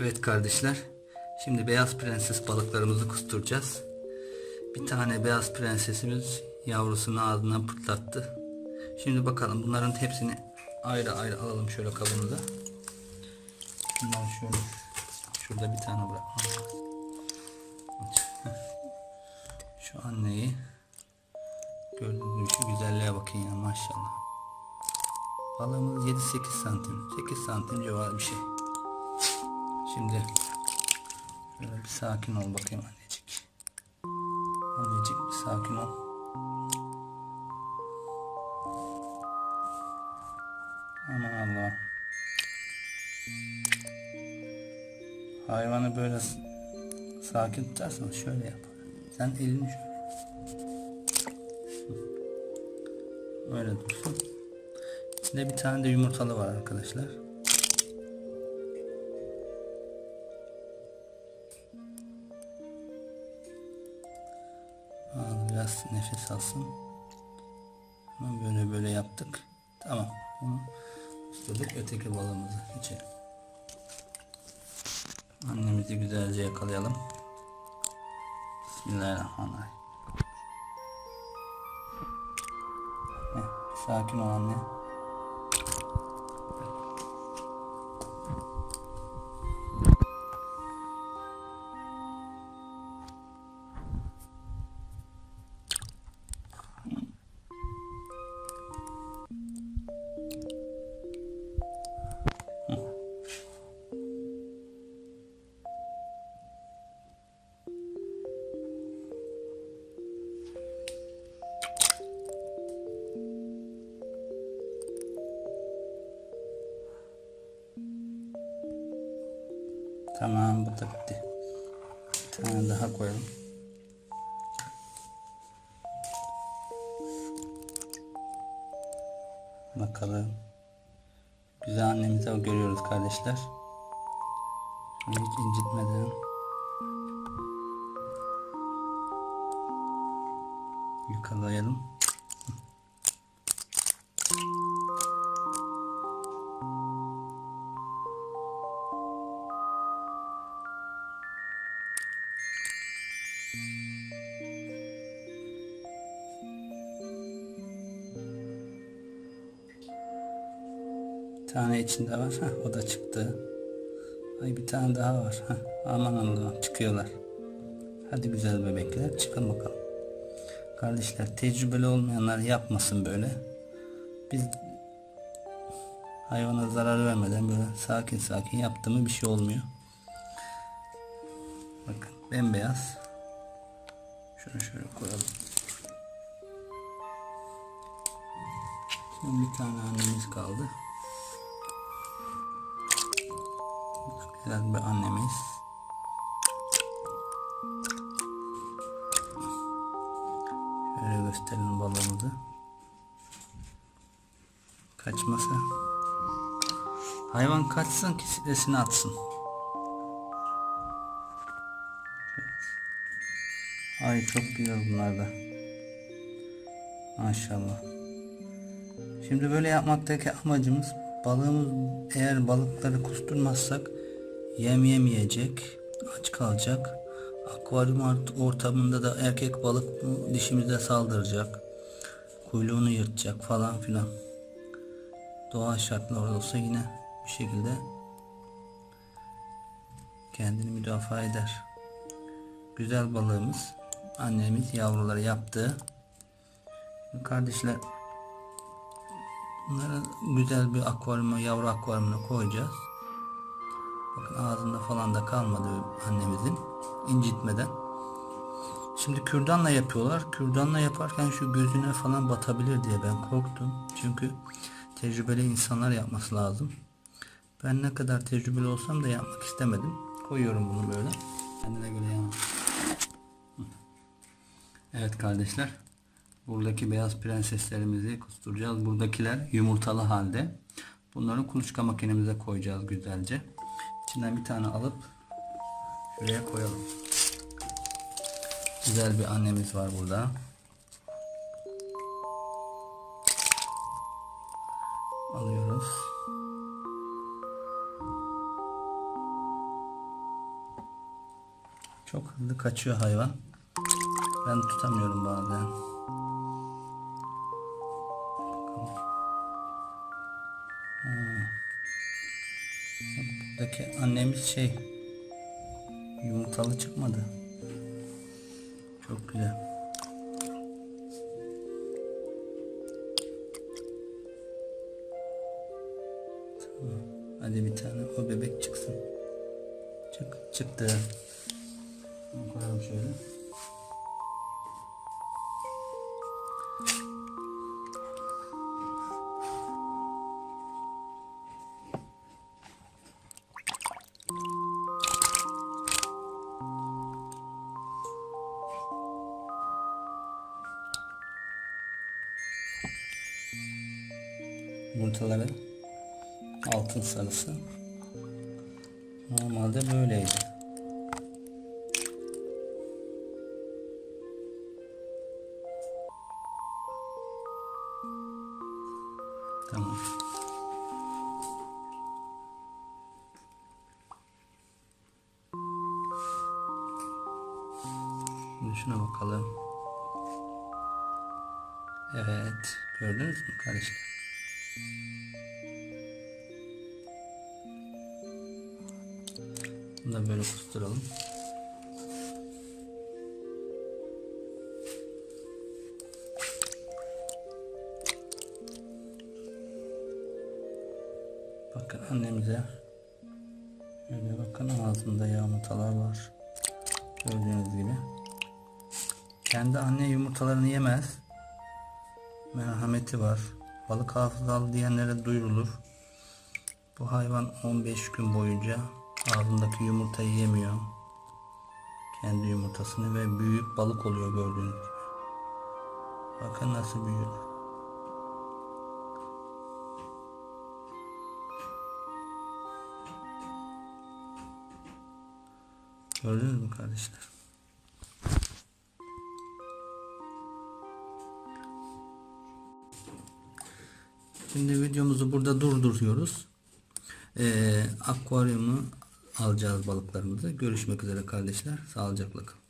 Evet kardeşler. Şimdi beyaz prenses balıklarımızı kusturacağız. Bir tane beyaz prensesimiz yavrusunu ağzından pırtlattı. Şimdi bakalım bunların hepsini ayrı ayrı alalım şöyle kabımıza. Bunlar şöyle. Şurada bir tane bırakmam. Şu anneyi gördüğünüz şu güzelliğe bakın ya maşallah. Balığımız 7-8 santim. 8 santim civarı bir şey. Şimdi şöyle bir sakin ol bakayım annecik. Annecik bir sakin ol. Aman Allah. Hayvanı böyle sakin tutarsan şöyle yap. Sen elini şöyle. Hı. Öyle dursun. İçinde bir tane de yumurtalı var arkadaşlar. Biraz nefes alsın. Hemen böyle böyle yaptık. Tamam. Bunu tutulduk öteki balığımızı içelim. Annemizi güzelce yakalayalım. Bismillahirrahmanirrahim. Heh, sakin ol anne. Tamam bu da bitti. Bir tane daha koyalım. Bakalım. Güzel annemizi görüyoruz kardeşler. Hiç incitmeden. Yakalayalım. Tane içinde var. Heh, o da çıktı. Ay bir tane daha var. Heh, aman Allah'ım çıkıyorlar. Hadi güzel bebekler çıkın bakalım. Kardeşler tecrübeli olmayanlar yapmasın böyle. Biz hayvana zarar vermeden böyle sakin sakin yaptı mı bir şey olmuyor. Bakın bembeyaz. Şunu şöyle koyalım. Şimdi bir tane annemiz kaldı. Güzel bir annemiz. Şöyle gösterelim balığımızı. Kaçmasa. Hayvan kaçsın ki stresini atsın. Ay çok güzel bunlar da. Maşallah. Şimdi böyle yapmaktaki amacımız balığımız eğer balıkları kusturmazsak yem yemeyecek, aç kalacak. Akvaryum ort- ortamında da erkek balık dişimize saldıracak. Kuyruğunu yırtacak falan filan. Doğal şartlar olsa yine bir şekilde kendini müdafaa eder. Güzel balığımız annemiz yavruları yaptı. Kardeşler Bunları güzel bir akvaryuma, yavru akvaryumuna koyacağız. Bakın ağzında falan da kalmadı annemizin. incitmeden. Şimdi kürdanla yapıyorlar. Kürdanla yaparken şu gözüne falan batabilir diye ben korktum. Çünkü tecrübeli insanlar yapması lazım. Ben ne kadar tecrübeli olsam da yapmak istemedim. Koyuyorum bunu böyle. Kendine göre yana. Evet kardeşler. Buradaki beyaz prenseslerimizi kusturacağız. Buradakiler yumurtalı halde. Bunları kuluçka makinemize koyacağız güzelce. İçinden bir tane alıp şuraya koyalım. Güzel bir annemiz var burada. Alıyoruz. Çok hızlı kaçıyor hayvan. Ben tutamıyorum bazen. Buradaki annemiz şey yumurtalı çıkmadı. Çok güzel. Tamam. Hadi bir tane o bebek çıksın. Çık, çıktı. Koyalım şöyle. Yumurtaları altın sarısı. Normalde böyleydi. Tamam. Şimdi şuna bakalım. Evet. Gördünüz mü kardeşler? Bunu da böyle kusturalım. Bakın annemize Şöyle bakın ağzında yumurtalar var. Gördüğünüz gibi. Kendi anne yumurtalarını yemez. Merhameti var. Balık hafızalı diyenlere duyurulur. Bu hayvan 15 gün boyunca ağzındaki yumurtayı yemiyor. Kendi yumurtasını ve büyük balık oluyor gördüğünüz gibi. Bakın nasıl büyüyor. Gördünüz mü kardeşler? Şimdi videomuzu burada durduruyoruz. Ee, akvaryumu alacağız balıklarımızı. Görüşmek üzere kardeşler. Sağlıcakla kalın.